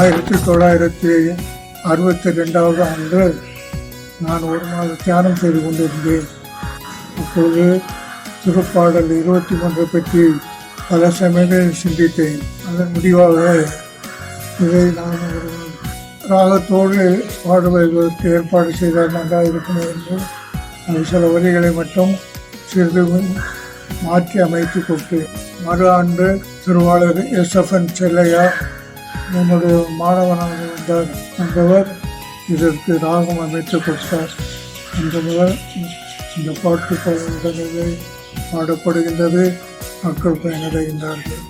ஆயிரத்தி தொள்ளாயிரத்தி அறுபத்தி ரெண்டாவது ஆண்டு நான் ஒரு நாள் தியானம் செய்து கொண்டிருந்தேன். அப்பொழுது திருப்பாடல் இருபத்தி ஒன்றை பற்றி பல சமயங்களில் சிந்தித்தேன். அதன் முடிவாக இதை நான் ஒரு ராகத்தோடு பாடுவதற்கு ஏற்பாடு செய்தால் நன்றாக இருக்குமே என்று அது சில வரிகளை மட்டும் சிறிது மாற்றி அமைத்து கொடுத்தேன். மறு ஆண்டு திருவாளர் எஸ்எஃப்என் செல்லையா என்னுடைய மாணவனாக வந்தார் என்பவர் இதற்கு ராகம் அமைத்து கொடுத்தார் என்றவர் இந்த பாட்டு பாடப்படுகின்றது. மக்கள் பயனடைகின்றார்கள்.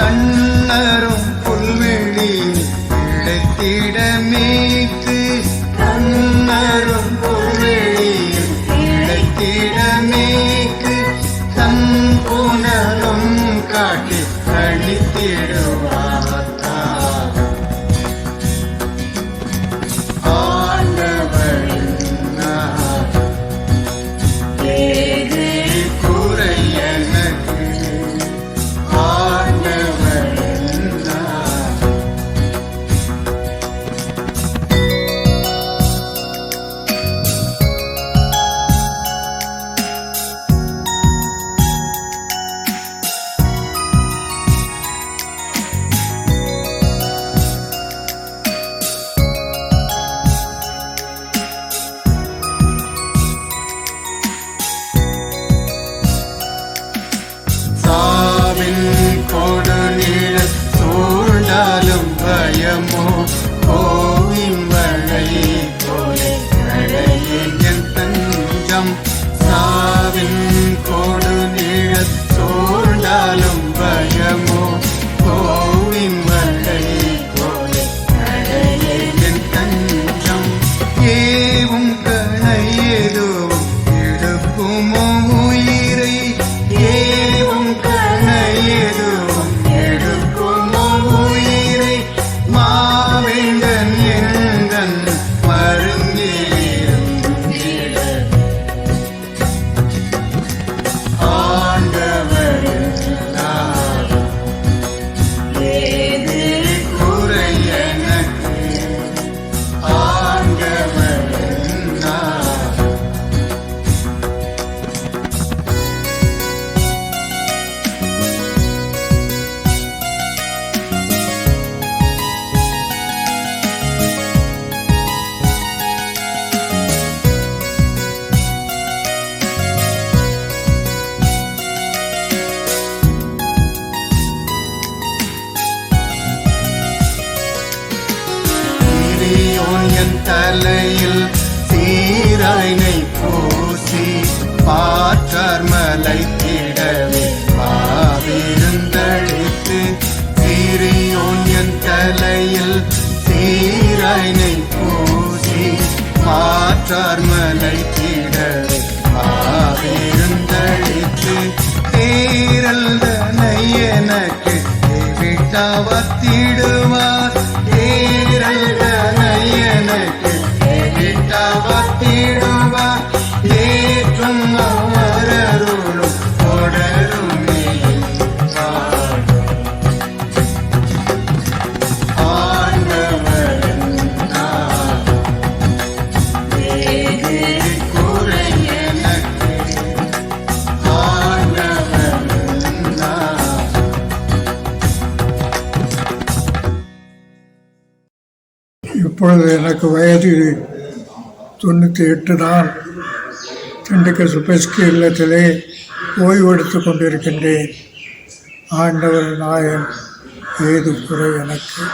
தன்னரும் புல்வெளி இழைத்திட மீட்டு. தன்னரும் புல்வெளி இழைத்திட மீட்டு. தன் புனலும் காட்டி கழித்திடுவார் ഭയമോ சீராய்னை பூசி பாற்றார் மலை திடவே பாவிருந்தளித்து சிறியோன் என் தலையில் சீராய்னை பூசி மாற்றார் மலை திடவே பாவிருந்தளித்து தேரல் எனக்கு விட்டாவத்திடுவார் விட்டாவத்திடுவார் ஏற்றும் அவரருளும் தொடருமே. இப்பொழுது எனக்கு வயது தொண்ணூற்றி எட்டு நாள் திண்டுக்கல் சுப்பஸ்கி இல்லத்திலே ஓய்வெடுத்து கொண்டிருக்கின்றேன். ஆண்டவர் நாயன் ஏது குறை எனக்கு.